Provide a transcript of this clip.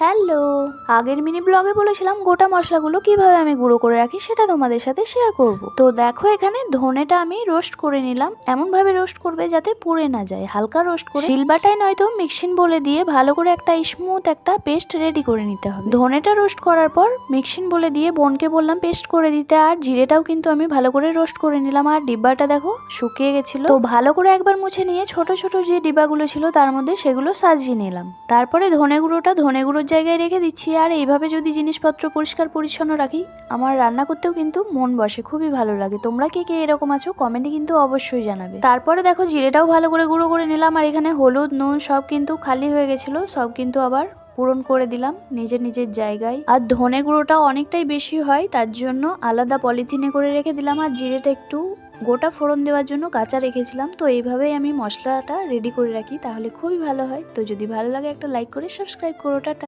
Hello, আগের mini ব্লগে বলেছিলাম গোটা মশলাগুলো কীভাবে আমি গুঁড়ো করে রাখি সেটা তোমাদের সাথে শেয়ার করব। তো দেখো এখানে ধনেটা আমি রোস্ট করে নিলাম। এমন ভাবে রোস্ট করবে যাতে পুড়ে না যায়। হালকা রোস্ট করে শিলবাটায় নয়তো মিক্সিন বলে দিয়ে ভালো করে একটা স্মুথ একটা পেস্ট রেডি করে নিতে হবে। ধনেটা রোস্ট করার পর মিক্সিন বলে দিয়ে বোনকে বললাম পেস্ট করে দিতে। আর জিরেটাও কিন্তু আমি ভালো করে রোস্ট করে নিলাম। আর ডিব্বাটা দেখো শুকিয়ে গেছিল। তো ভালো করে একবার মুছে নিয়ে ছোট ছোট যে ডিব্বাগুলো ছিল তার মধ্যে সেগুলো সাজিয়ে নিলাম। তারপরে ধনে গুঁড়োটা ধনে গুঁড়োর জায়গায় রেখে দিচ্ছি। আর এইভাবে যদি জিনিসপত্র পরিষ্কার পরিচ্ছন্ন রাখি, আমার রান্না করতেও কিন্তু মন বসে, খুবই ভালো লাগে। তোমরা কে কে এরকম আছো কমেন্টে কিন্তু অবশ্যই জানাবে। তারপরে দেখো, জিরেটাও ভালো করে গুঁড়ো করে নিলাম। আর এখানে হলুদ, নুন সব কিন্তু খালি হয়ে গেছিল, সব কিন্তু আবার পূরণ করে দিলাম নিজের নিজের জায়গায়। আর ধনে গুঁড়োটা অনেকটাই বেশি হয়, তার জন্য আলাদা পলিথিনে করে রেখে দিলাম। আর জিরেটা একটু গোটা ফোড়ন দেওয়ার জন্য কাঁচা রেখেছিলাম। তো এইভাবেই আমি মশলাটা রেডি করে রাখি, তাহলে খুবই ভালো হয়। তো যদি ভালো লাগে একটা লাইক করে সাবস্ক্রাইব করো